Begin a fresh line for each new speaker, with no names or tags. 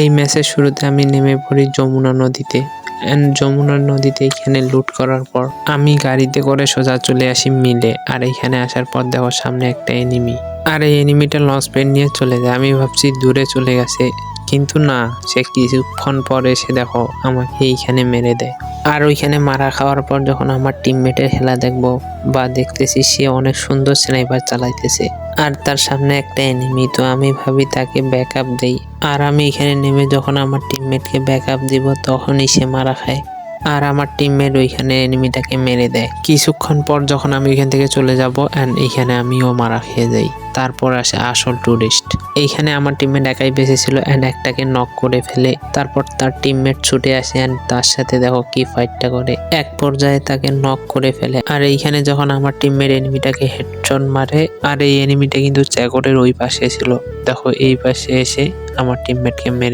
এই ম্যাচের শুরুতে আমি নেমে পড়ি যমুনা নদীতে। অ্যান্ড যমুনা নদীতে এখানে লুট করার পর আমি গাড়িতে করে সোজা চলে আসি মিলে। আর এখানে আসার পর দেখো সামনে একটা এনিমি আর এই এনিমিটা লঞ্চ প্যাড নিয়ে চলে যায়। আমি ভাবছি দূরে চলে গেছে। কিন্তু না, সে কিছুক্ষণ পরে এসে দেখো আমাকে এইখানে মেরে দেয়। আর ওইখানে মারা খাওয়ার পর যখন আমার টিমমেটের খেলা দেখব বা দেখতেছি, সে অনেক সুন্দর স্নাইপার চালাইতেছে। আর তার সামনে একটা এনিমি তো আমি ভাবি তাকে ব্যাক আপ দেই। আর আমি এখানে নেমে যখন আমার টিমমেটকে ব্যাক আপ দিব, তখনই সে মারা খায়। আর আমার টিমমেট ওইখানে এনিমিটাকে মেরে দেয়। কিছুক্ষণ পর যখন আমি ওইখান থেকে চলে যাব অ্যান্ড এইখানে আমিও মারা খেয়ে যাই। তারপর আসে আসল টুরিস্ট এইখানে আমার টিমমেট একাই বেঁচে ছিল অ্যান্ড একটাকে নক করে ফেলে। তারপর তার টিমমেট ছুটে আসে অ্যান্ড তার সাথে দেখো কি ফাইটটা করে। এক পর্যায়ে তাকে নক করে ফেলে। আর এইখানে যখন আমার টিমমেট এনিমিটাকে হেডশট মারে, আর এই এনিমিটা কিন্তু চ্যাকরের ওই পাশে ছিল। দেখো এই পাশে এসে আমার টিমমেটকে মেরে